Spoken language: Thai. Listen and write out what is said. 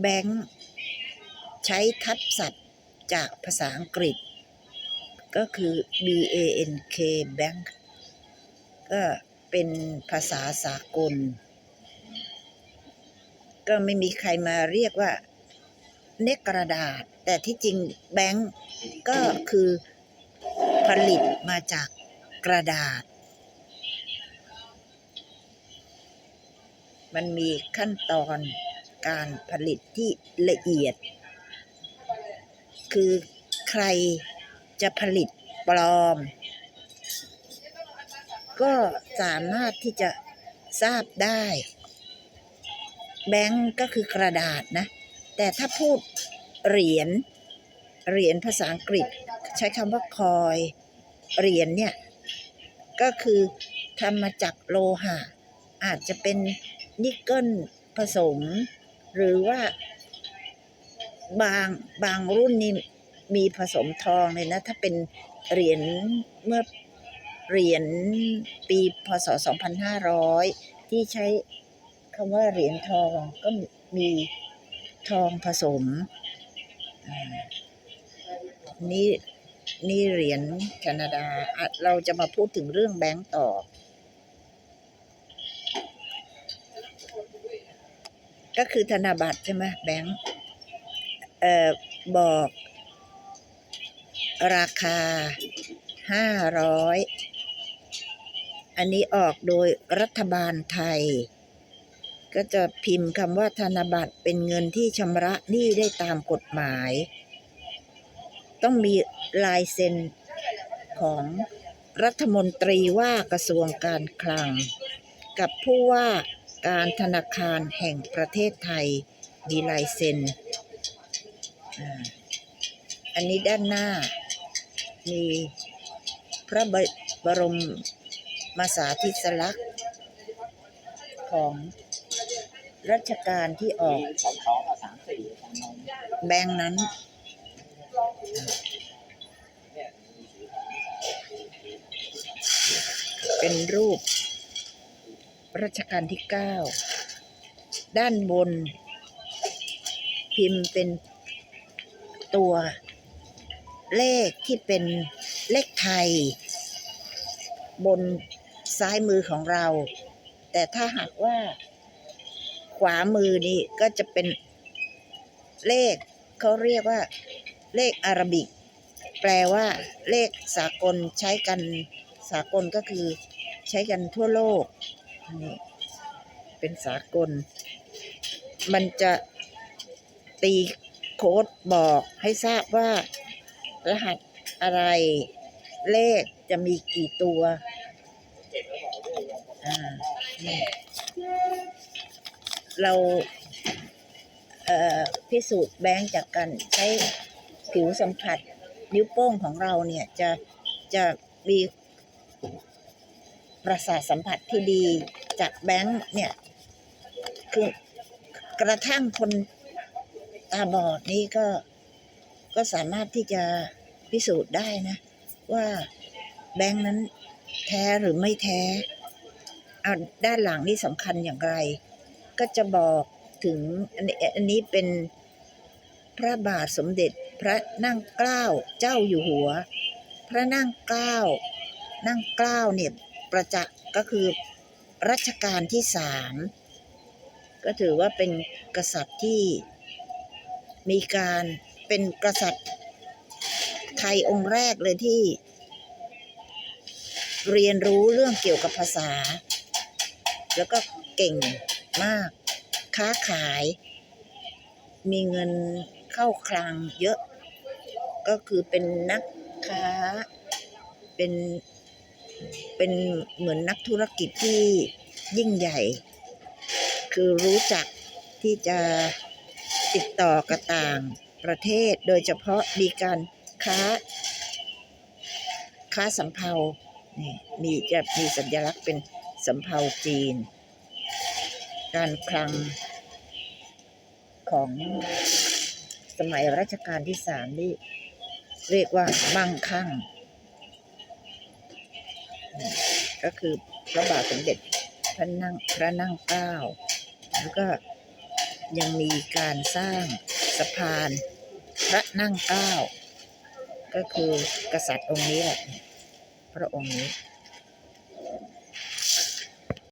แบงค์ใช้ทับศัพท์จากภาษาอังกฤษ ก็คือ B A N K Bank ก็เป็นภาษาสากล ก็ไม่มีใครมาเรียกว่าเนกกระดาษ แต่ที่จริงแบงค์ก็คือผลิตมาจากกระดาษ มันมีขั้นตอน การผลิตที่ละเอียด คือใครจะผลิตปลอม ก็สามารถที่จะทราบได้ แบงก์ก็คือกระดาษนะ แต่ถ้าพูดเหรียญเหรียญภาษาอังกฤษใช้คำว่าคอยเหรียญเนี่ย ก็คือทำมาจากโลหะ อาจจะเป็นนิกเกิลผสม หรือว่า บางบางรุ่นนี่มีผสมทองเลยนะ ถ้าเป็นเหรียญเมื่อเหรียญปีพศ 2500 ที่ใช้คำว่าเหรียญทองก็มีทองผสม นี่นี่เหรียญแคนาดา เราจะมาพูดถึงเรื่องแบงก์ต่อ ก็คือธนบัตรใช่ไหมแบงก์เอ่อบอก ราคาห้าร้อยอันนี้ออกโดยรัฐบาลไทย ก็จะพิมพ์คำว่าธนบัตรเป็นเงินที่ชำระหนี้ได้ตามกฎหมาย ต้องมีลายเซ็นของรัฐมนตรีว่ากระทรวงการคลัง กับผู้ว่า การธนาคารแห่งประเทศไทยมีลายเซ็น อันนี้ด้านหน้า มีพระบรมมาสาธิสลักษณ์ของรัชกาลที่ออกแบงนั้น เป็นรูป รัชกาลที่เก้าด้านบน พิมพ์เป็นตัวเลขที่เป็นเลขไทย บนซ้ายมือของเรา แต่ถ้าหากว่า ขวามือนี่ก็จะเป็นเลขเขาเรียกว่า เลขอารบิก แปลว่าเลขสากลใช้กันสากลก็คือใช้กันทั่วโลก นี่เป็นสากล มันจะตีโค้ดบอกให้ทราบว่า รหัสอะไรเลขจะมีกี่ตัวอ่านี่เราเพิสูจน์แบงค์จากการใช้ผิวสัมผัสนิ้วโป้งของเราเนี่ยจะจะมี ประสาทสัมผัสที่ดี จากแบงค์เนี่ย คือกระทั่งคนตาบอดนี่ก็ก็สามารถที่จะพิสูจน์ได้นะ ว่าแบงค์นั้นแท้หรือไม่แท้เอาด้านหลังนี่สำคัญอย่างไร ก็จะบอกถึงอันนี้อันนี้เป็นพระบาทสมเด็จพระนั่งเกล้าเจ้าอยู่หัว พระนั่งเกล้านั่งเกล้าเนี่ย ประจักษ์ก็คือรัชกาลที่สามก็ถือว่าเป็นกษัตริย์ที่มีการเป็นกษัตริย์ไทยองค์แรกเลยที่ เรียนรู้เรื่องเกี่ยวกับภาษา แล้วก็เก่งมาก ค้าขาย มีเงินเข้าคลังเยอะ ก็คือเป็นนักค้า เป็น เป็นเหมือนนักธุรกิจที่ยิ่งใหญ่ คือรู้จักที่จะติดต่อกับต่างประเทศ โดยเฉพาะมีการค้า ค้าสำเภานี่มีจะมีสัญลักษณ์เป็นสำเภาจีน การคลังของสมัยรัชกาลที่สามนี่ เรียกว่ามั่งคั่ง ก็คือพระบาทสมเด็จพระนั่งพระนั่งเกล้าแล้วก็ยังมีการสร้างสะพานพระนั่งเกล้าก็คือกษัตริย์องค์นี้แหละพระองค์นี้